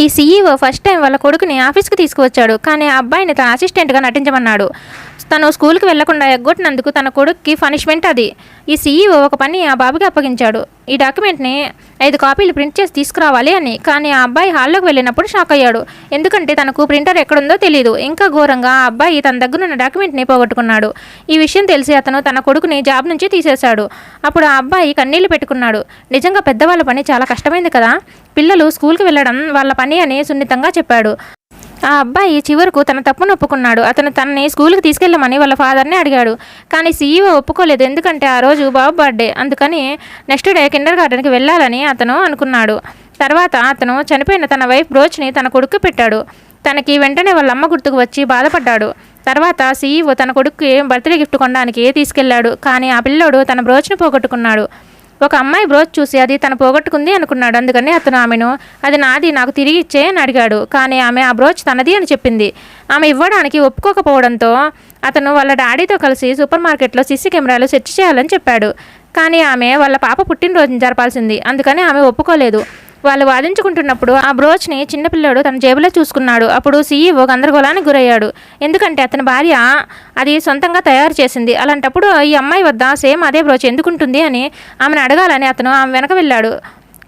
ఈ CEO first time వాళ్ళ కొడుకుని ఆఫీస్కి తీసుకువచ్చాడు. కానీ ఆ అబ్బాయిని తన అసిస్టెంట్గా నటించమన్నాడు. తను స్కూల్కి వెళ్ళకుండా ఎగ్గొట్టినందుకు తన కొడుక్కి పనిష్మెంట్ అది. ఈ సీఈఓ ఒక పని ఆ బాబుకి అప్పగించాడు. ఈ డాక్యుమెంట్ని ఐదు కాపీలు ప్రింట్ చేసి తీసుకురావాలి అని. కానీ ఆ అబ్బాయి హాల్లోకి వెళ్ళినప్పుడు షాక్ అయ్యాడు. ఎందుకంటే తనకు ప్రింటర్ ఎక్కడుందో తెలియదు ఇంకా ఘోరంగా ఆ అబ్బాయి తన దగ్గరున్న డాక్యుమెంట్ని పోగొట్టుకున్నాడు. ఈ విషయం తెలిసి అతను తన కొడుకుని జాబ్ నుంచి తీసేశాడు. అప్పుడు ఆ అబ్బాయి కన్నీళ్ళు పెట్టుకున్నాడు. నిజంగా పెద్దవాళ్ళ పని చాలా కష్టమైంది కదా. పిల్లలు స్కూల్కి వెళ్ళడం వాళ్ళ పని అని సున్నితంగా చెప్పాడు. ఆ అబ్బాయి చివరకు తన తప్పును ఒప్పుకున్నాడు. అతను తనని స్కూల్కి తీసుకెళ్ళమని వాళ్ళ ఫాదర్ని అడిగాడు. కానీ సీఈఓ ఒప్పుకోలేదు. ఎందుకంటే ఆ రోజు బాబు బర్త్డే. అందుకని నెక్స్ట్ డే కిండర్ గార్డెన్కి వెళ్ళాలని అతను అనుకున్నాడు. తర్వాత అతను చనిపోయిన తన వైఫ్ బ్రోచ్ని తన కొడుకు పెట్టాడు. తనకి వెంటనే వాళ్ళ అమ్మ గుర్తుకు వచ్చి బాధపడ్డాడు. తర్వాత సీఈఓ తన కొడుకుకి బర్త్డే గిఫ్ట్ కొనడానికి తీసుకెళ్ళాడు. కానీ ఆ పిల్లోడు తన బ్రోచ్ని పోగొట్టుకున్నాడు. ఒక అమ్మాయి బ్రోచ్ చూసి అది తను పోగొట్టుకుంది అనుకున్నాడు. అందుకని అతను ఆమెను అది నాది నాకు తిరిగి ఇచ్చే అని అడిగాడు. కానీ ఆమె ఆ బ్రోచ్ తనది అని చెప్పింది. ఆమె ఇవ్వడానికి ఒప్పుకోకపోవడంతో అతను వాళ్ళ డాడీతో కలిసి సూపర్ మార్కెట్లో సీసీ కెమెరాలు సెర్చ్ చేయాలని చెప్పాడు. కానీ ఆమె వాళ్ళ పాప పుట్టినరోజుని జరపాల్సింది. అందుకని ఆమె ఒప్పుకోలేదు. వాళ్ళు వాదించుకుంటున్నప్పుడు ఆ బ్రోచ్ని చిన్నపిల్లాడు తన జేబులో చూసుకున్నాడు. అప్పుడు సీఈఓ గందరగోళానికి గురయ్యాడు. ఎందుకంటే అతని భార్య అది సొంతంగా తయారు చేసింది. అలాంటప్పుడు ఈ అమ్మాయి వద్ద సేమ్ అదే బ్రోచ్ ఎందుకుంటుంది అని ఆమెను అడగాలని అతను ఆమె వెనక వెళ్ళాడు.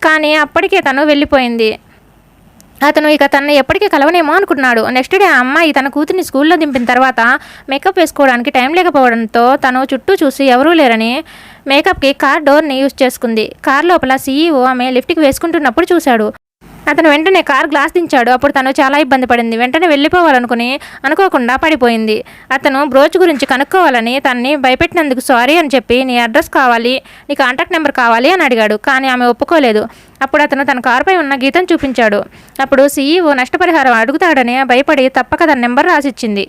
కానీ అప్పటికే తను వెళ్ళిపోయింది. అతను ఇక తనని ఎప్పటికీ కలవనేమో అనుకున్నాడు. నెక్స్ట్ డే ఆ అమ్మాయి తన కూతుర్ని స్కూల్లో దింపిన తర్వాత మేకప్ వేసుకోవడానికి టైం లేకపోవడంతో తను చుట్టూ చూసి ఎవరూ లేరని మేకప్కి కార్ డోర్ని యూజ్ చేసుకుంది. కార్ లోపల సీఈఓ ఆమె లిఫ్ట్కి వేసుకుంటున్నప్పుడు చూశాడు. అతను వెంటనే కార్ గ్లాస్ దించాడు. అప్పుడు తను చాలా ఇబ్బంది పడింది. వెంటనే వెళ్ళిపోవాలనుకుని అనుకోకుండా పడిపోయింది. అతను బ్రోచ్ గురించి కనుక్కోవాలని తనని భయపెట్టినందుకు సారీ అని చెప్పి నీ అడ్రస్ కావాలి నీ కాంటాక్ట్ నెంబర్ కావాలి అని అడిగాడు. కానీ ఆమె ఒప్పుకోలేదు. అప్పుడు అతను తన కారుపై ఉన్న గీతం చూపించాడు. అప్పుడు సీఈఓ నష్టపరిహారం అడుగుతాడని భయపడి తప్పక తన నెంబర్ రాసిచ్చింది.